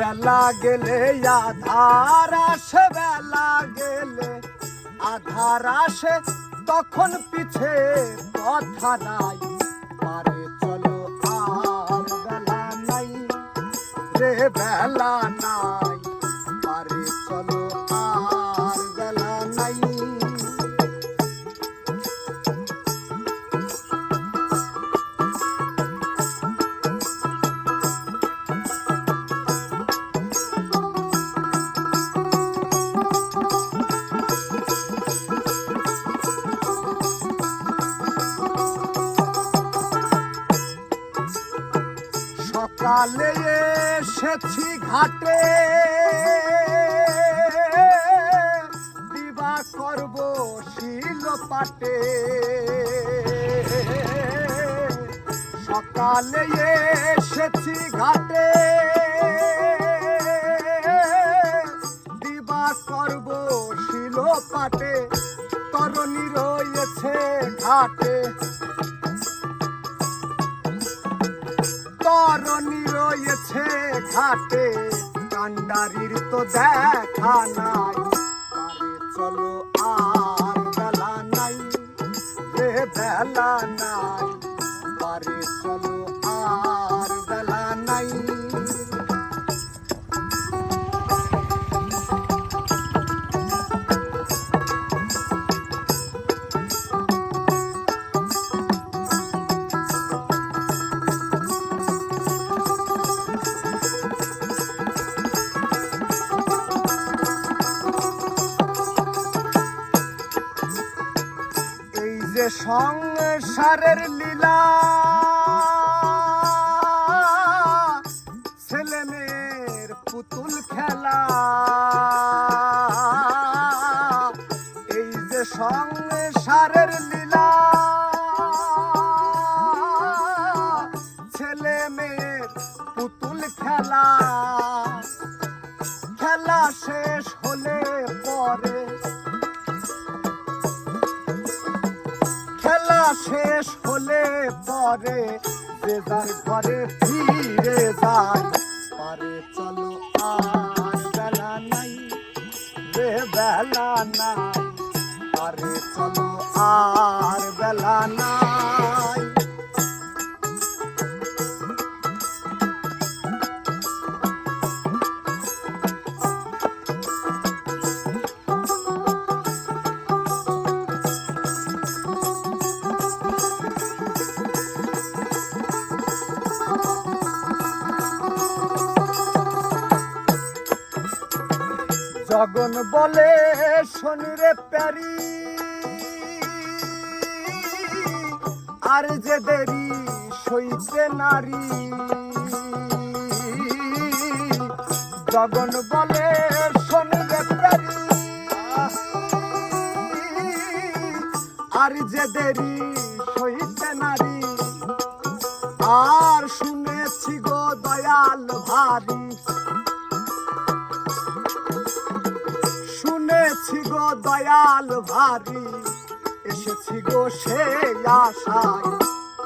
বেলা গেলে, আধার আসে, বেলা গেলে। আধার আসে, তখন পিছে কথা নাই। পারে চলো, আর বেলা নাই। রে বেলা নাই, পারে চলো। সকালে এসেছি ঘাটে। দিবা করব শিল পাটে। সকালে এসেছি ঘাটে। দিবা করব শিল পাটে। তরণী রয়েছে ঘাটে। রয়েছে ঘাটে। কান্ডারির তো দেখা নাই। চলো আর বেলা নাই, রে বেলা নাই। পারে চলো যে সংসারের লীলা। ছেলে মেয়ের পুতুল খেলা। এই যে সংসারের লীলা। ছেলে মেয়ের পুতুল খেলা। খেলা শেষ হলে পরে শেষ হলে পরে যে যার ঘরে ফিরে যায়, পারে চলো আর বেলা নাই, রে বেলা নাই, পারে চলো আর বেলা নাই। জগন বলে শনিরে প্যারি, আর যে দেরি সইতে নারী। জগন বলে শনিরে প্যারি, আর যে দেরি সইতে নারী। আর শুনেছি গো দয়াল ভারী দয়াল ভারী, এসেছি গো সে আশায়।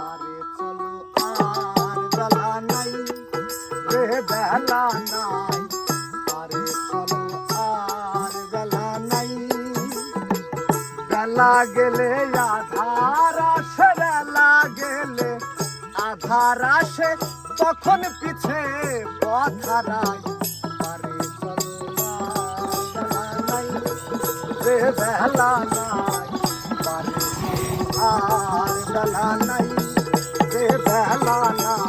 আরে চলো আর বেলা নাই, রে বেলা নাই। আরে চলো আর বেলা নাই। বেলা গেলে আধার আসে, বেলা গেলে আধার আসে, তখন পিছে পথ বেলা নাই আর বেলা নাই বেলা নাই।